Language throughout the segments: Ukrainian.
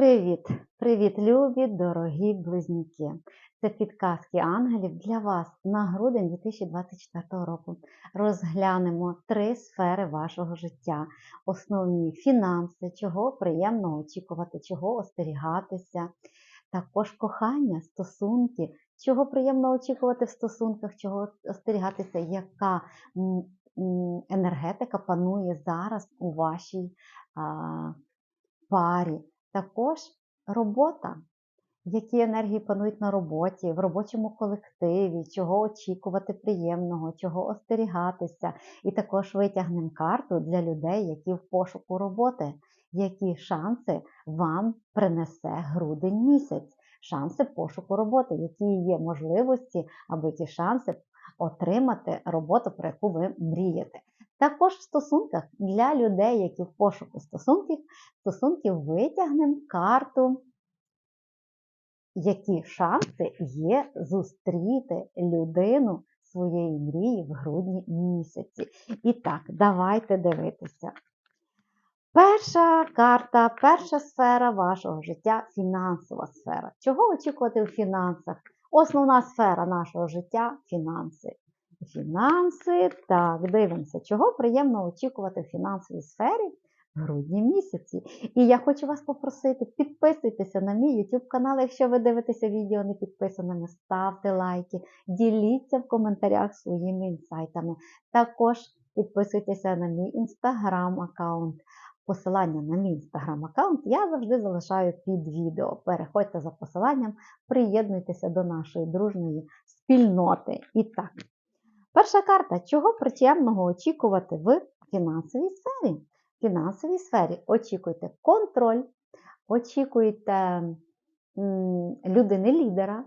Привіт! Привіт, любі, дорогі близнюки! Це підказки ангелів для вас на грудень 2024 року. Розглянемо три сфери вашого життя: основні фінанси, чого приємно очікувати, чого остерігатися, також кохання, стосунки, чого приємно очікувати в стосунках, чого остерігатися, яка енергетика панує зараз у вашій а, парі. Також робота, які енергії панують на роботі, в робочому колективі, чого очікувати приємного, чого остерігатися. І також витягнемо карту для людей, які в пошуку роботи, які шанси вам принесе грудень місяць, шанси пошуку роботи, які є можливості, аби ті шанси отримати роботу, про яку ви мрієте. Також в стосунках для людей, які в пошуку стосунків, стосунків витягнемо карту, які шанси є зустріти людину своєї мрії в грудні місяці. І так, давайте дивитися. Перша карта, перша сфера вашого життя фінансова сфера. Чого очікувати у фінансах? Основна сфера нашого життя фінанси. Фінанси, так, дивимося, чого приємно очікувати в фінансовій сфері в грудні місяці. І я хочу вас попросити, підписуйтеся на мій YouTube канал, якщо ви дивитеся відео не підписаними, ставте лайки, діліться в коментарях своїми інсайтами. Також підписуйтеся на мій інстаграм аккаунт. Посилання на мій інстаграм-аккаунт я завжди залишаю під відео. Переходьте за посиланням, приєднуйтеся до нашої дружної спільноти. І так, перша карта, чого приємного очікувати в фінансовій сфері? В фінансовій сфері очікуйте контроль, очікуйте людини-лідера,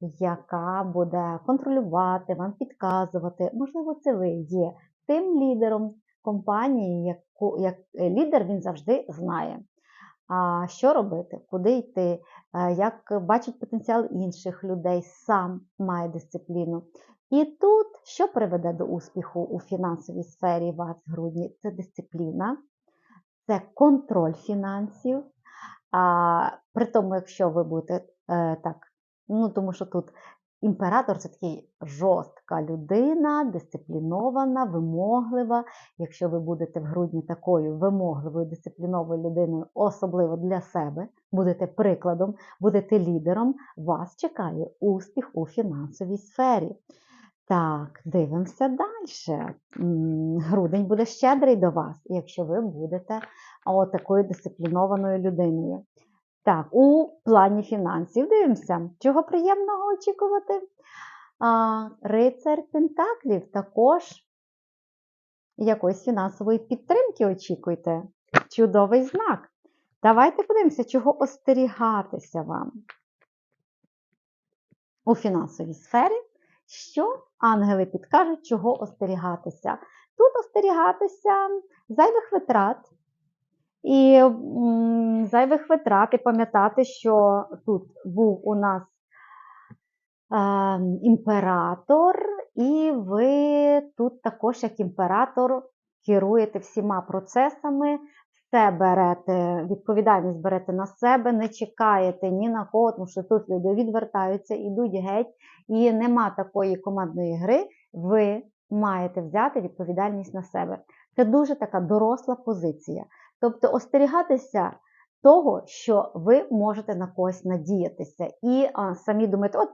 яка буде контролювати, вам підказувати. Можливо, це ви є тим лідером компанії, яку як лідер він завжди знає. Що робити, куди йти, як бачить потенціал інших людей, сам має дисципліну. І тут, що приведе до успіху у фінансовій сфері вас в грудні? Це дисципліна, це контроль фінансів. А при тому, якщо ви будете е, так, ну тому що тут імператор це такий жорстка людина, дисциплінована, вимоглива. Якщо ви будете в грудні такою вимогливою, дисципліновою людиною, особливо для себе, будете прикладом, будете лідером, вас чекає успіх у фінансовій сфері. Так, дивимося далі. Грудень буде щедрий до вас, якщо ви будете такою дисциплінованою людиною. Так, у плані фінансів дивимося, чого приємного очікувати. А, Рицар Пентаклів також якоїсь фінансової підтримки очікуйте. Чудовий знак. Давайте подивимося, чого остерігатися вам у фінансовій сфері що ангели підкажуть, чого остерігатися. Тут остерігатися зайвих витрат. І зайвих витрат, і пам'ятати, що тут був у нас е, імператор, і ви тут також, як імператор, керуєте всіма процесами, все берете, відповідальність берете на себе, не чекаєте ні на кого, тому що тут люди відвертаються, ідуть геть, і нема такої командної гри, ви маєте взяти відповідальність на себе. Це дуже така доросла позиція. Тобто остерігатися того, що ви можете на когось надіятися. І а, самі думаєте, от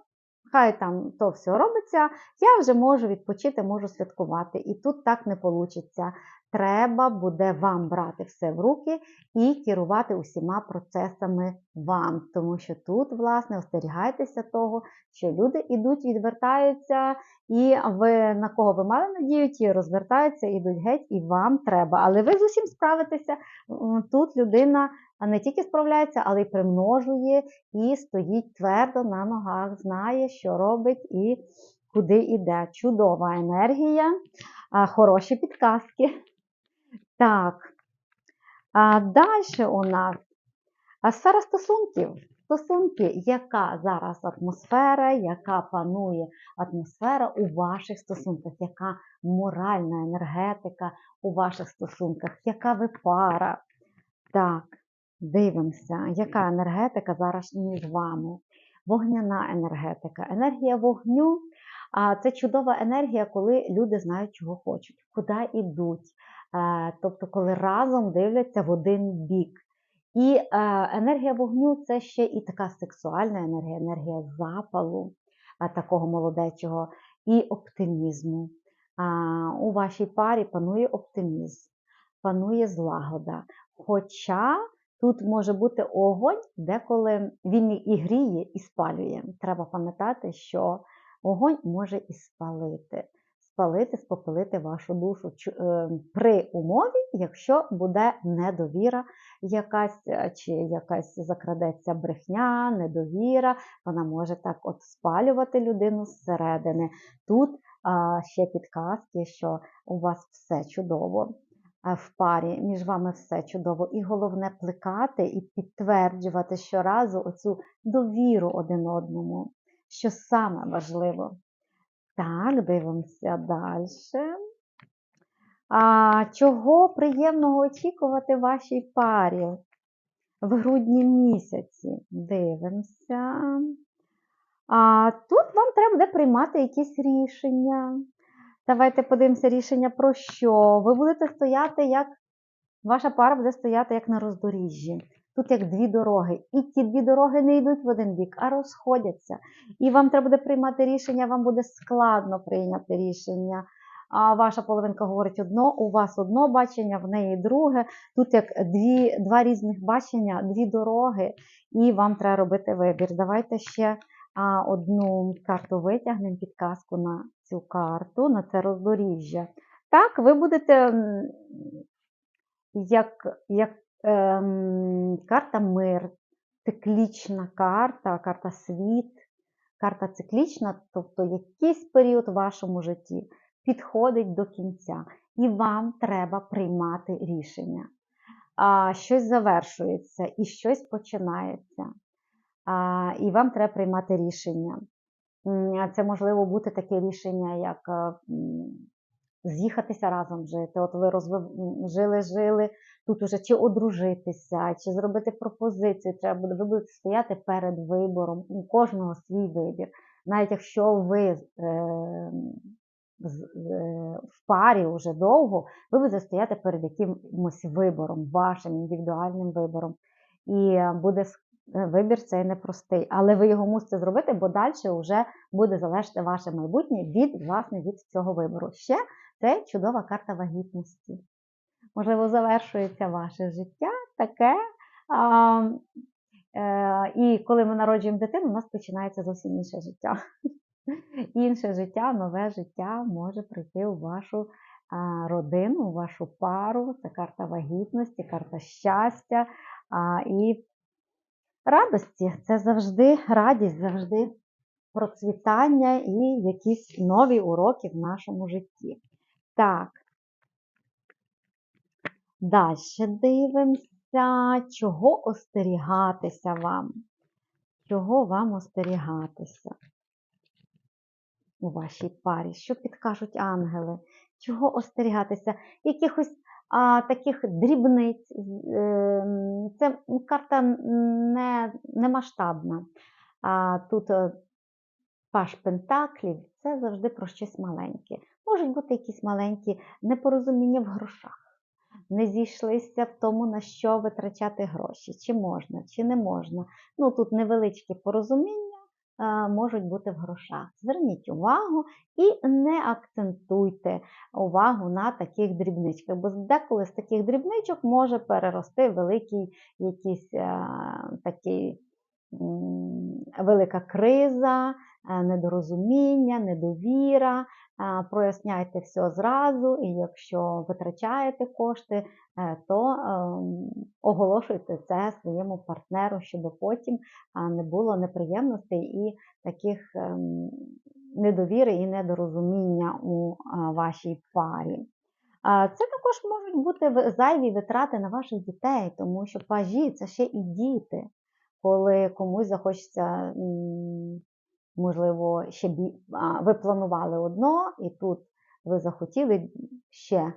хай там то все робиться, я вже можу відпочити, можу святкувати. І тут так не вийде треба буде вам брати все в руки і керувати усіма процесами вам. Тому що тут, власне, остерігайтеся того, що люди йдуть, відвертаються, і ви на кого ви мали надію, ті розвертаються, йдуть геть, і вам треба. Але ви з усім справитеся. Тут людина не тільки справляється, але й примножує і стоїть твердо на ногах, знає, що робить і куди йде. Чудова енергія, хороші підказки. Так. А Далі у нас сфера стосунків. Стосунки, яка зараз атмосфера, яка панує атмосфера у ваших стосунках, яка моральна енергетика у ваших стосунках, яка ви пара. Так, Дивимося, яка енергетика зараз між вами. Вогняна енергетика. Енергія вогню це чудова енергія, коли люди знають, чого хочуть, куди йдуть. Е, Тобто, коли разом дивляться в один бік. І е, енергія вогню це ще і така сексуальна енергія, енергія запалу, а, такого молодечого, і оптимізму. У вашій парі панує оптимізм, панує злагода. Хоча тут може бути огонь, деколи він і гріє, і спалює. Треба пам'ятати, що огонь може і спалити. Спалити, спопилити вашу душу е, при умові, якщо буде недовіра якась, е, чи якась закрадеться брехня, недовіра, вона може так от спалювати людину зсередини. Тут ще підказки, що у вас все чудово. А В парі між вами все чудово, і головне плекати і підтверджувати щоразу оцю довіру один одному, що саме важливо. Так, дивимося далі. А, чого приємного очікувати вашій парі в грудні місяці? Дивимося. А, тут вам треба буде приймати якісь рішення. Давайте подивимося рішення про що. Ви будете стояти як. Ваша пара буде стояти як на роздоріжжі. Тут як дві дороги. І ті дві дороги не йдуть в один бік, а розходяться. І вам треба буде приймати рішення, вам буде складно прийняти рішення. А ваша половинка говорить одно, у вас одно бачення, в неї друге. Тут як дві, два різних бачення, дві дороги, і вам треба робити вибір. Давайте ще а, одну карту витягнемо, підказку на цю карту, на це роздоріжжя. Так, ви будете як, як ем, карта мир, циклічна карта, карта світ, карта циклічна, тобто якийсь період в вашому житті підходить до кінця, і вам треба приймати рішення. А, щось завершується і щось починається. І вам треба приймати рішення. Це можливо бути таке рішення, як е, з'їхатися разом жити. От ви розвив... жили, жили тут уже чи одружитися, чи зробити пропозицію. Треба буде, ви будете стояти перед вибором. У кожного свій вибір. Навіть якщо ви е, е, в парі вже довго, ви будете стояти перед якимось вибором, вашим індивідуальним вибором. І е, буде вибір цей непростий, але ви його мусите зробити, бо далі вже буде залежати ваше майбутнє від власне від цього вибору. Ще це чудова карта вагітності. Можливо, завершується ваше життя таке. А, е, і коли ми народжуємо дитину, у нас починається зовсім інше життя. Інше життя, нове життя може прийти у вашу родину, у вашу пару. Це карта вагітності, карта щастя і радості. Це завжди радість, завжди процвітання і якісь нові уроки в нашому житті. Так. Далі дивимося, чого остерігатися вам. Чого вам остерігатися у вашій парі? Що підкажуть ангели? Чого остерігатися? Якихось таких дрібниць. Ем, Це карта не, не масштабна. Тут е, паш пентаклів це завжди про щось маленьке. Можуть бути якісь маленькі непорозуміння в грошах. Не зійшлися в тому, на що витрачати гроші, чи можна, чи не можна. Ну тут невеличкі порозуміння можуть бути в грошах. Зверніть увагу і не акцентуйте увагу на таких дрібничках, бо деколи з таких дрібничок може перерости великий якийсь такий велика криза, е, недорозуміння, недовіра. Проясняйте все зразу, і якщо витрачаєте кошти, е, то ем, оголошуйте це своєму партнеру, щоб потім не було неприємностей і таких ем, недовіри і недорозуміння у вашій парі. Це також можуть бути зайві витрати на ваших дітей, тому що пажі це ще і діти. Коли комусь захочеться, можливо, ще бі... ви планували одно, і тут ви захотіли ще,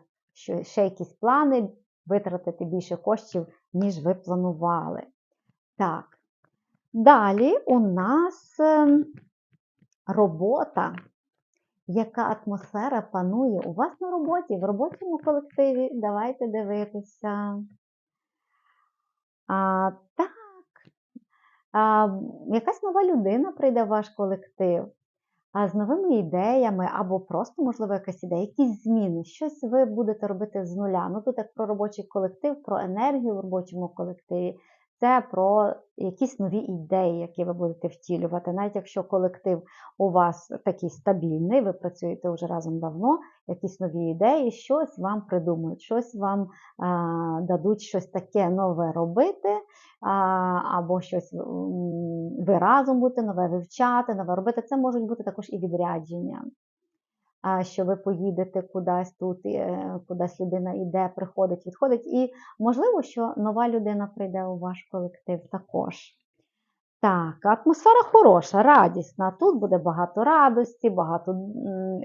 ще якісь плани витратити більше коштів, ніж ви планували. Так. Далі у нас ем, робота. Яка атмосфера панує у вас на роботі, в робочому колективі? Давайте дивитися. А, Так, а, якась нова людина прийде в ваш колектив а, з новими ідеями, або просто, можливо, якась ідея, якісь зміни, щось ви будете робити з нуля. Ну, тут як про робочий колектив, про енергію в робочому колективі, це про якісь нові ідеї, які ви будете втілювати. Навіть якщо колектив у вас такий стабільний, ви працюєте вже разом давно, якісь нові ідеї, щось вам придумають, щось вам а, дадуть щось таке нове робити, а, або щось ви разом будете нове вивчати, нове робити. Це можуть бути також і відрядження що ви поїдете кудись тут, е, кудись людина йде, приходить, відходить. І можливо, що нова людина прийде у ваш колектив також. Так, атмосфера хороша, радісна. Тут буде багато радості, багато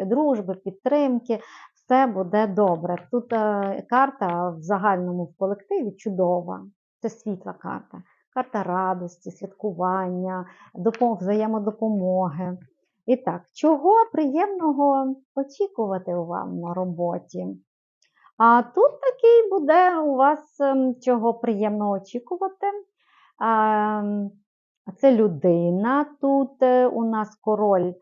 дружби, підтримки. Все буде добре. Тут е, карта в загальному в колективі чудова. Це світла карта. Карта радості, святкування, взаємодопомоги. І так, чого приємного очікувати вам на роботі? А тут такий буде у вас ем, чого приємно очікувати. Це людина. Тут е, у нас король,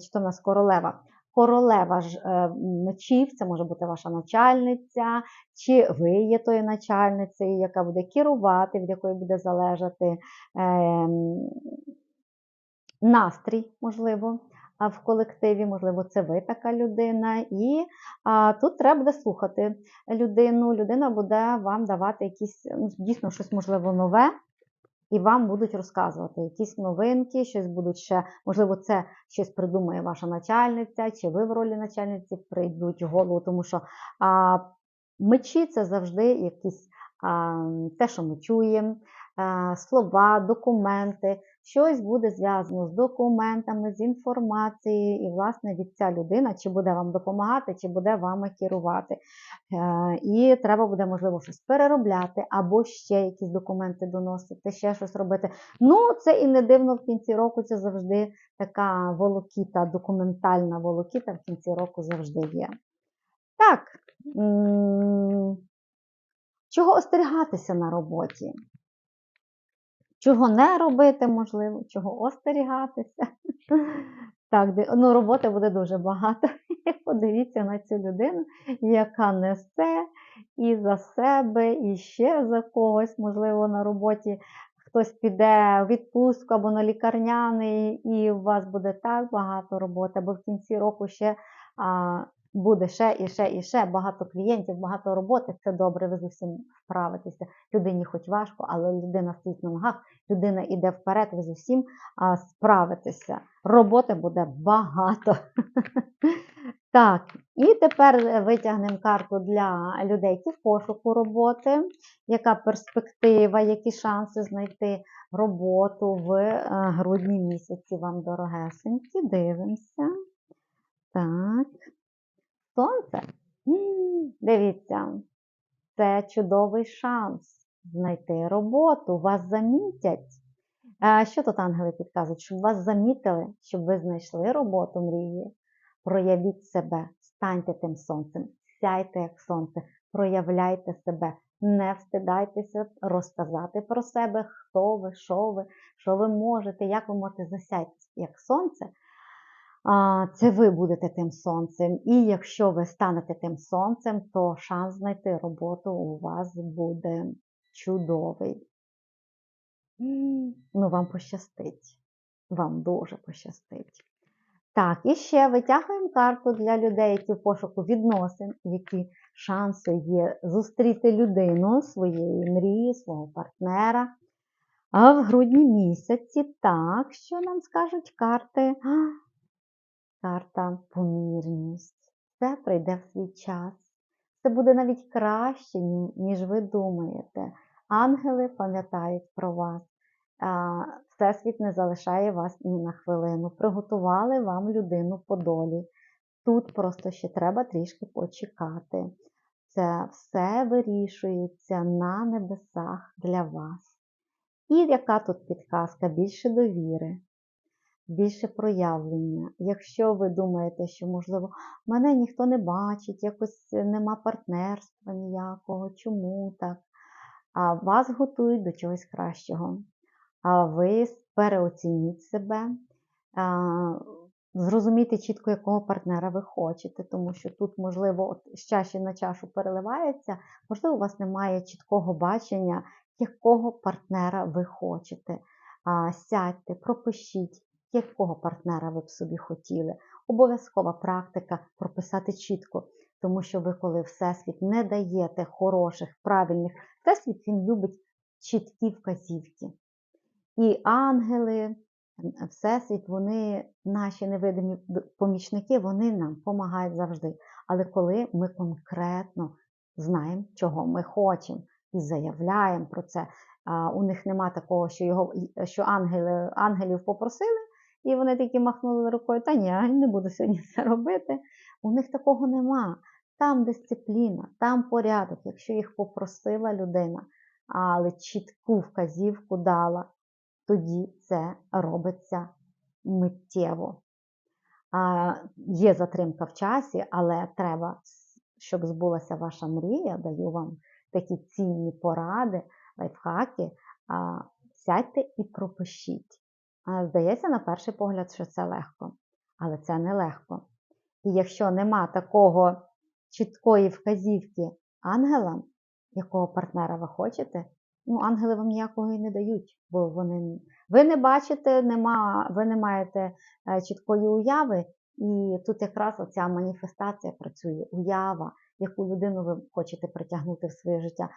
чи то у нас королева. Королева ж е, мечів, це може бути ваша начальниця, чи ви є тою начальницею, яка буде керувати, від якої буде залежати ем, настрій, можливо, в колективі, можливо, це ви така людина. І а, тут треба буде слухати людину. Людина буде вам давати якісь, ну, дійсно, щось, можливо, нове. І вам будуть розказувати якісь новинки, щось будуть ще, можливо, це щось придумає ваша начальниця, чи ви в ролі начальниці прийдуть в голову, тому що а, мечі це завжди якісь а, те, що ми чуємо, а, слова, документи, щось буде зв'язано з документами, з інформацією, і, власне, від ця людина чи буде вам допомагати, чи буде вами керувати. Е, і треба буде, можливо, щось переробляти, або ще якісь документи доносити, ще щось робити. Ну, це і не дивно в кінці року, це завжди така волокіта, документальна волокіта в кінці року завжди є. Так, чого остерігатися на роботі? Чого не робити, можливо, чого остерігатися. Так, ну роботи буде дуже багато. Подивіться на цю людину, яка несе і за себе, і ще за когось, можливо, на роботі хтось піде в відпустку або на лікарняний, і у вас буде так багато роботи, або в кінці року ще а, буде ще і ще і ще багато клієнтів, багато роботи. Це добре, ви з усім вправитеся. Людині хоч важко, але людина стоїть на ногах, людина йде вперед, ви з усім справитеся. Роботи буде багато. Так, і тепер витягнемо карту для людей, які в пошуку роботи, яка перспектива, які шанси знайти роботу в е, грудні місяці вам дорогесенькі. Дивимося. Так. Сонце. Дивіться, це чудовий шанс знайти роботу, вас замітять. Що тут ангели підказують? Щоб вас замітили, щоб ви знайшли роботу мрії. Проявіть себе, станьте тим сонцем, сяйте як сонце, проявляйте себе, не встидайтеся розказати про себе, хто ви, що ви, що ви можете, як ви можете засяяти як сонце це ви будете тим сонцем. І якщо ви станете тим сонцем, то шанс знайти роботу у вас буде чудовий. Ну, вам пощастить. Вам дуже пощастить. Так, і ще витягуємо карту для людей, які в пошуку відносин, які шанси є зустріти людину своєї мрії, свого партнера. А в грудні місяці, так, що нам скажуть карти? Карта помірність. Це прийде в свій час. Це буде навіть краще, ніж ви думаєте. Ангели пам'ятають про вас. Всесвіт не залишає вас ні на хвилину. Приготували вам людину по долі. Тут просто ще треба трішки почекати. Це все вирішується на небесах для вас. І яка тут підказка? Більше довіри, більше проявлення. Якщо ви думаєте, що, можливо, мене ніхто не бачить, якось нема партнерства ніякого, чому так? А вас готують до чогось кращого. А ви переоцініть себе, зрозумійте чітко, якого партнера ви хочете, тому що тут, можливо, от з чаші на чашу переливається, можливо, у вас немає чіткого бачення, якого партнера ви хочете. Сядьте, пропишіть, якого партнера ви б собі хотіли. Обов'язкова практика прописати чітко, тому що ви, коли Всесвіт не даєте хороших, правильних, Всесвіт він любить чіткі вказівки. І ангели, Всесвіт, вони, наші невидимі помічники, вони нам допомагають завжди. Але коли ми конкретно знаємо, чого ми хочемо, і заявляємо про це, у них нема такого, що його що ангели, ангелів попросили, і вони такі махнули рукою, та ні, не буду сьогодні це робити. У них такого нема. Там дисципліна, там порядок, якщо їх попросила людина, але чітку вказівку дала, тоді це робиться миттєво. А, Є затримка в часі, але треба, щоб збулася ваша мрія, даю вам такі цінні поради, лайфхаки. А, Сядьте і пропишіть. Здається, на перший погляд, що це легко, але це не легко. І якщо нема такого чіткої вказівки ангелам, якого партнера ви хочете, ну, ангели вам ніякого і не дають, бо вони ви не бачите, нема, ви не маєте е, чіткої уяви, і тут якраз оця маніфестація працює, уява, яку людину ви хочете притягнути в своє життя.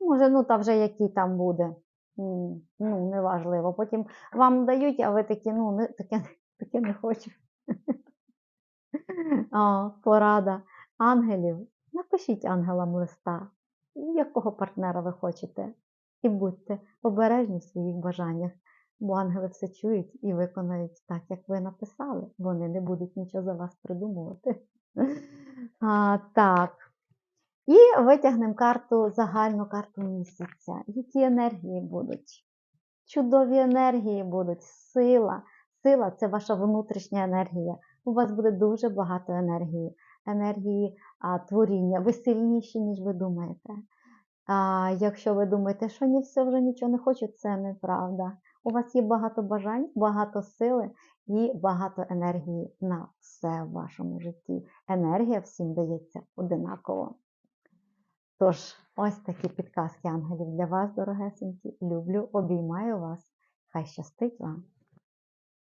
Може, ну та вже який там буде. Ну, неважливо. Потім вам дають, а ви такі, ну, не, таке, таке не хочу. О, порада ангелів. Напишіть ангелам листа, якого партнера ви хочете. І будьте обережні в своїх бажаннях, бо ангели все чують і виконають так, як ви написали. Вони не будуть нічого за вас придумувати. А, так. І витягнемо карту, загальну карту місяця. Які енергії будуть? Чудові енергії будуть, сила. Сила це ваша внутрішня енергія. У вас буде дуже багато енергії, енергії а, творіння. Ви сильніші, ніж ви думаєте. А якщо ви думаєте, що ні, все вже нічого не хочу, це неправда. У вас є багато бажань, багато сили і багато енергії на все в вашому житті. Енергія всім дається одинаково. Тож, ось такі підказки ангелів для вас, дорогесенькі. Люблю, обіймаю вас. Хай щастить вам!